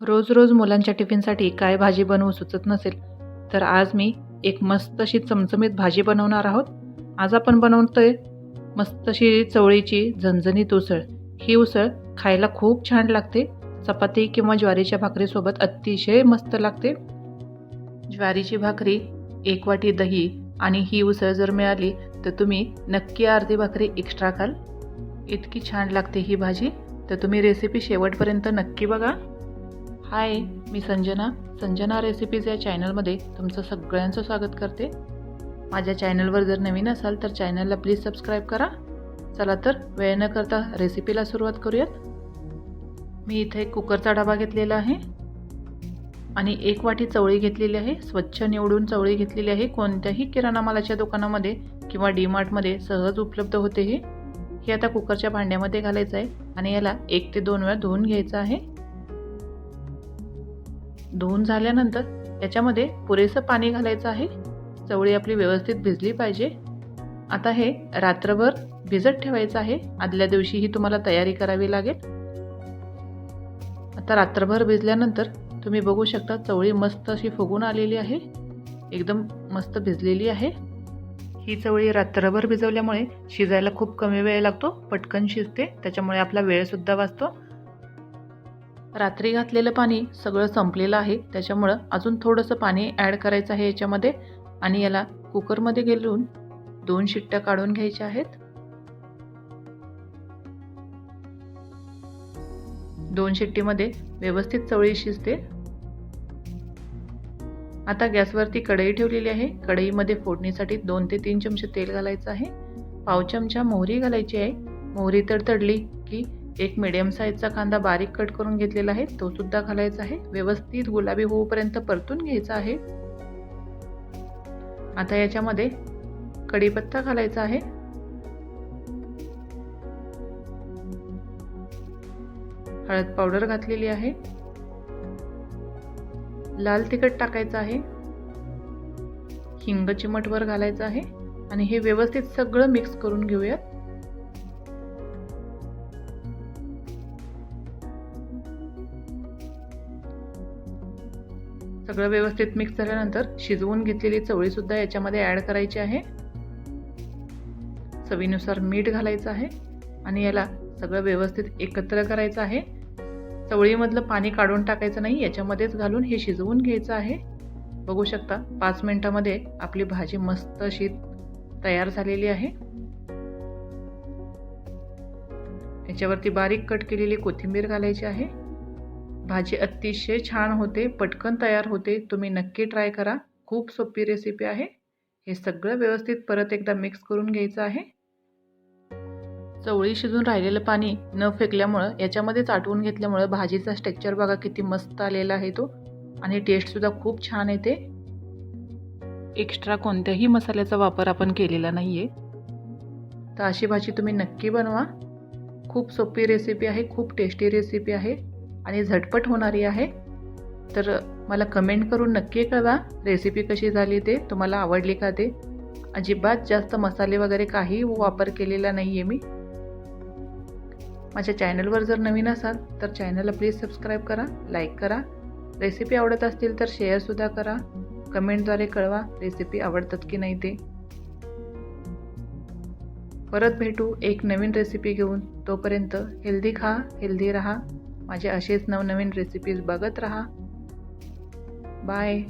रोज रोज मुलांच्या टिफिनसाठी काय भाजी बनवू सुचत नसेल तर आज मी एक मस्त अशी चमचमीत भाजी बनवणार आहोत. आज आपण बनवतोय मस्त अशी चवळीची झणझणीत उसळ. ही उसळ खायला खूप छान लागते. चपाती किंवा ज्वारीच्या भाकरीसोबत अतिशय मस्त लागते. ज्वारीची भाकरी एक वाटी दही आणि ही उसळ जर मिळाली तर तुम्ही नक्की अर्धी भाकरी एक्स्ट्रा खाल. इतकी छान लागते ही भाजी. तर तुम्ही रेसिपी शेवटपर्यंत नक्की बघा. हाय मी संजना. संजना रेसिपीज या चॅनलमध्ये तुमचं सगळ्यांचं स्वागत करते. माझ्या चॅनलवर जर नवीन असाल तर चॅनलला प्लीज सबस्क्राईब करा. चला तर वेळ न करता रेसिपीला सुरुवात करूयात. मी इथे कुकरचा डबा घेतलेला आहे. आणि एक वाटी चवळी घेतलेली आहे. स्वच्छ निवडून चवळी घेतलेली आहे. कोणत्याही किराणा मालाच्या दुकानामध्ये किंवा डीमार्टमध्ये सहज उपलब्ध होते हे. हे आता कुकरच्या भांड्यामध्ये घालायचं आहे. आणि याला एक ते दोन वेळा धुवून घ्यायचं आहे. धुवून झाल्यानंतर याच्यामध्ये पुरेसं पाणी घालायचं आहे. चवळी आपली व्यवस्थित भिजली पाहिजे. आता हे रात्रभर भिजत ठेवायचं आहे. आदल्या दिवशी ही तुम्हाला तयारी करावी लागेल. आता रात्रभर भिजल्यानंतर तुम्ही बघू शकता चवळी मस्त अशी फुगून आलेली आहे. एकदम मस्त भिजलेली आहे. ही चवळी रात्रभर भिजवल्यामुळे शिजायला खूप कमी वेळ लागतो. पटकन शिजते. त्याच्यामुळे आपला वेळसुद्धा वाचतो. रात्री घातलेलं पाणी सगळं संपलेलं आहे. त्याच्यामुळं अजून थोडंसं पाणी ॲड करायचं आहे याच्यामध्ये. आणि याला कुकरमध्ये गेलून दोन शिट्ट्या काढून घ्यायच्या आहेत. दोन शिट्टीमध्ये व्यवस्थित चवळी शिजते. आता गॅसवरती कढई ठेवलेली आहे. कढईमध्ये फोडणीसाठी दोन ते तीन चमचे तेल घालायचं आहे. पाव चमचा मोहरी घालायची आहे. मोहरी तडतडली की एक मिडियम साईजचा कांदा बारीक कट करून घेतलेला आहे. तो सुद्धा घालायचा आहे. व्यवस्थित गुलाबी होऊपर्यंत परतून घ्यायचा आहे. आता याच्यामध्ये कढीपत्ता घालायचा आहे. हळद पावडर घातलेली आहे. लाल तिखट टाकायचं आहे. हिंग चिमटवर घालायचं आहे. आणि हे व्यवस्थित सगळं मिक्स करून घेऊयात. सगळं व्यवस्थित मिक्स झाल्यानंतर शिजवून घेतलेली चवळी सुद्धा याच्यामध्ये ॲड करायची आहे. चवीनुसार मीठ घालायचं आहे आणि याला सगळं व्यवस्थित एकत्र करायचं आहे. चवळीमधलं पाणी काढून टाकायचं नाही याच्यामध्येच घालून हे शिजवून घ्यायचं आहे. बघू शकता पाच मिनटामध्ये आपली भाजी मस्त अशी तयार झालेली आहे. याच्यावरती बारीक कट केलेली कोथिंबीर घालायची आहे. भाजी अतिशय छान होते पटकन तयार होते. तुम्ही नक्की ट्राय करा. खूप सोपी रेसिपी आहे. हे सगळं व्यवस्थित परत एकदा मिक्स करून घ्यायचं आहे. चवळी शिजून राहिलेलं पाणी न फेकल्यामुळं याच्यामध्येच आटवून घेतल्यामुळं भाजीचा स्ट्रक्चर बघा किती मस्त आलेला आहे तो. आणि टेस्टसुद्धा खूप छान येते. एक्स्ट्रा कोणत्याही मसाल्याचा वापर आपण केलेला नाही आहे तर अशी भाजी तुम्ही नक्की बनवा. खूप सोपी रेसिपी आहे खूप टेस्टी रेसिपी आहे. आणि झटपट होणारी आहे. तर मला कमेंट करून नक्की कळवा रेसिपी कशी झाली ते तुम्हाला आवडली का ते. अजिबात जास्त मसाले वगैरे काही वापर केलेला नाही आहे मी. माझ्या चॅनलवर जर नवीन असाल तर चॅनलला प्लीज सबस्क्राईब करा लाईक करा. रेसिपी आवडत असतील तर शेअरसुद्धा करा. कमेंटद्वारे कळवा रेसिपी आवडतात की नाही ते. परत भेटू एक नवीन रेसिपी घेऊन. तोपर्यंत हेल्दी खा हेल्दी राहा. माझे असेच नवनवीन रेसिपीज बघत राहा. बाय